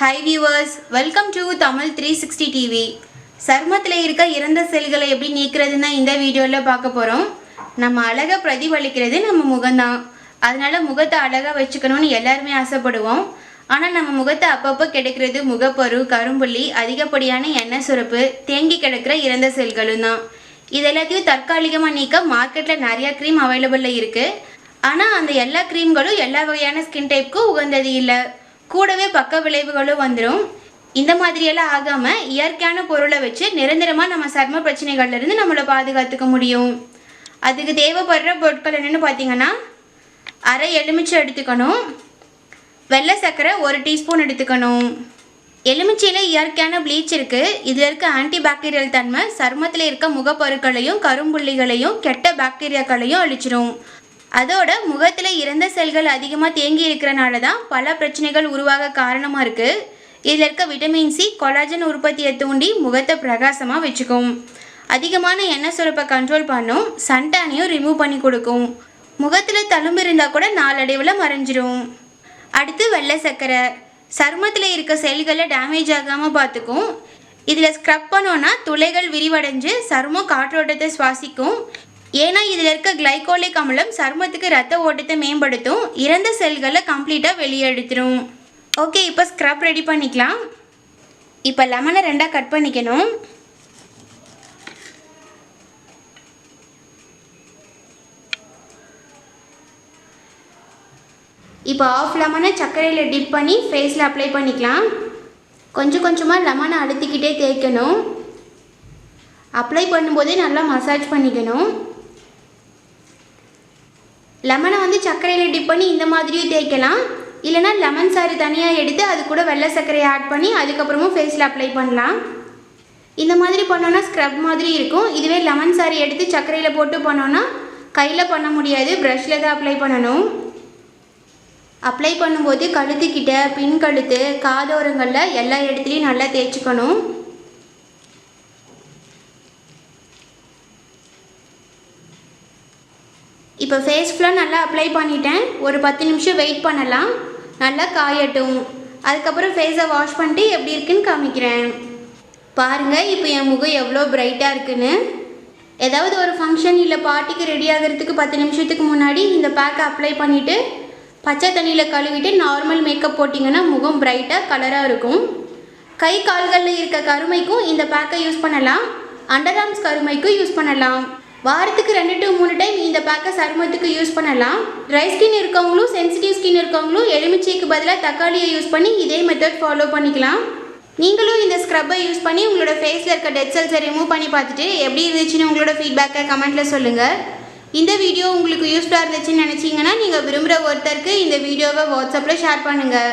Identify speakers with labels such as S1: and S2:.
S1: Hi viewers welcome to Tamil three sixty TV சருமத்தில் இருக்க இறந்த செல்களை எப்படி நீக்கிறதுன்னு இந்த வீடியோவில் பார்க்க போகிறோம் நம்ம அழகை பிரதிபலிக்கிறது நம்ம முகம்தான். அதனால் முகத்தை அழகாக வச்சுக்கணும்னு எல்லாருமே ஆசைப்படுவோம். ஆனால் நம்ம முகத்தை அப்பப்போ கிடைக்கிறது முகப்பரு கரும்புள்ளி அதிகப்படியான எண்ணெய் சுரப்பு தேங்கி கிடக்கிற இறந்த செல்களும் தான் இது எல்லாத்தையும் தற்காலிகமாக நீக்க மார்க்கெட்டில் நிறையா க்ரீம் அவைலபிளில் இருக்குது ஆனால் அந்த எல்லா க்ரீம்களும் எல்லா வகையான ஸ்கின் டைப்புக்கும் உகந்தது இல்லை. கூடவே பக்க விளைவுகளும் வந்துடும் இந்த மாதிரியெல்லாம் ஆகாமல் இயற்கையான பொருளை வச்சு நிரந்தரமாக நம்ம சர்ம பிரச்சனைகள்லேருந்து நம்மளை பாதுகாத்துக்க முடியும். அதுக்கு தேவைப்படுற பொருட்கள் என்னென்னு பார்த்தீங்கன்னா அரை எலுமிச்சை எடுத்துக்கணும். வெள்ளை சர்க்கரை ஒரு டீஸ்பூன் எடுத்துக்கணும். எலுமிச்சையில் இயற்கையான ப்ளீச் இருக்குது இதில் இருக்க ஆன்டி பாக்டீரியல் தன்மை சருமத்தில் இருக்க முகப்பருக்களையும் கரும்புள்ளிகளையும் கெட்ட பாக்டீரியாக்களையும் அழிச்சிரும். அதோட முகத்தில் இறந்த செல்கள் அதிகமாக தேங்கி இருக்கிறனால தான் பல பிரச்சனைகள் உருவாக காரணமாக இருக்குது இதில் இருக்க விட்டமின் சி கொலாஜன் உற்பத்தியை தூண்டி முகத்தை பிரகாசமாக வச்சுக்கும். அதிகமான எண்ணெய் சுரப்பை கண்ட்ரோல் பண்ணும் சன்டானையும் ரிமூவ் பண்ணி கொடுக்கும். முகத்தில் தழும்பு இருந்தால் கூட நாளடைவில் மறைஞ்சிரும். அடுத்து வெள்ளை சர்க்கரை. சருமத்தில் இருக்க செல்களை டேமேஜ் ஆகாமல் பார்த்துக்கும். இதில் ஸ்க்ரப் பண்ணோன்னா துளைகள் விரிவடைஞ்சு சருமம் காற்றோட்டத்தை சுவாசிக்கும். ஏன்னா இதில் இருக்க கிளைகோலிக் அமிலம் சருமத்துக்கு ரத்த ஓட்டத்தை மேம்படுத்தும். இறந்த செல்களை கம்ப்ளீட்டாக வெளியெடுத்துரும். ஓகே இப்போ ஸ்க்ரப் ரெடி பண்ணிக்கலாம். இப்போ லெமனை ரெண்டாக கட் பண்ணிக்கணும். இப்போ ஆஃப் லெமனை சர்க்கரையில் டிப் பண்ணி ஃபேஸில் அப்ளை பண்ணிக்கலாம். கொஞ்சம் கொஞ்சமாக லெமனை அழுத்திக்கிட்டே தேய்க்கணும். அப்ளை பண்ணும்போதே நல்லா மசாஜ் பண்ணிக்கணும். லெமனை வந்து சர்க்கரையில் டிப் பண்ணி இந்த மாதிரியும் தேய்க்கலாம். இல்லைனா லெமன் சாறு தனியாக எடுத்து அது கூட வெள்ளை சர்க்கரையை ஆட் பண்ணி அதுக்கப்புறமும் ஃபேஸில் அப்ளை பண்ணலாம். இந்த மாதிரி பண்ணோன்னா ஸ்க்ரப் மாதிரி இருக்கும். இதுவே லெமன் சாறு எடுத்து சர்க்கரையில் போட்டு பண்ணோன்னா கையில் பண்ண முடியாது. ப்ரஷில் தான் அப்ளை பண்ணணும். அப்ளை பண்ணும்போது கழுத்துக்கிட்ட பின் கழுத்து காதோரங்களில் எல்லா இடத்துலையும் நல்லா தேய்ச்சிக்கணும். இப்போ ஃபேஸ் ஃபுல்லாக நல்லா அப்ளை பண்ணிட்டேன். ஒரு பத்து நிமிஷம் வெயிட் பண்ணலாம். நல்லா காயட்டும். அதுக்கப்புறம் ஃபேஸை வாஷ் பண்ணிட்டு எப்படி இருக்குன்னு காமிக்கிறேன். பாருங்கள் இப்போ என் முகம் எவ்வளோ பிரைட்டாக இருக்குன்னு. ஏதாவது ஒரு ஃபங்க்ஷன் இல்லை பார்ட்டிக்கு ரெடி ஆகிறதுக்கு பத்து நிமிஷத்துக்கு முன்னாடி இந்த பேக்கை அப்ளை பண்ணிவிட்டு பச்சை தண்ணியில் கழுவிட்டு நார்மல் மேக்கப் போட்டிங்கன்னா முகம் பிரைட்டாக கலராக இருக்கும். கை கால்களில் இருக்க கருமைக்கும் இந்த பேக்கை யூஸ் பண்ணலாம். அண்டர் ஆர்ம்ஸ் கருமைக்கும் யூஸ் பண்ணலாம். வாரத்துக்கு ரெண்டு டு மூணு டைம் இந்த பேக்கை சருமத்துக்கு யூஸ் பண்ணலாம். ட்ரை ஸ்கின் இருக்கவங்களும் சென்சிட்டிவ் ஸ்கின் இருக்கவங்களும் எலுமிச்சைக்கு பதிலாக தக்காளியை யூஸ் பண்ணி இதே மெத்தட் ஃபாலோ பண்ணிக்கலாம். நீங்களும் இந்த ஸ்க்ரப்பை யூஸ் பண்ணி உங்களோட ஃபேஸில் இருக்க டெட் செல்ஸை ரிமூவ் பண்ணி பார்த்துட்டு எப்படி இருந்துச்சுன்னு உங்களோட ஃபீட்பேக்கை கமெண்ட்டில் சொல்லுங்கள் இந்த வீடியோ உங்களுக்கு யூஸ்ஃபுல்லாக இருந்துச்சுன்னு நினச்சிங்கன்னா நீங்கள் விரும்புகிற ஒருத்தருக்கு இந்த வீடியோவை வாட்ஸ்அப்பில் ஷேர் பண்ணுங்கள்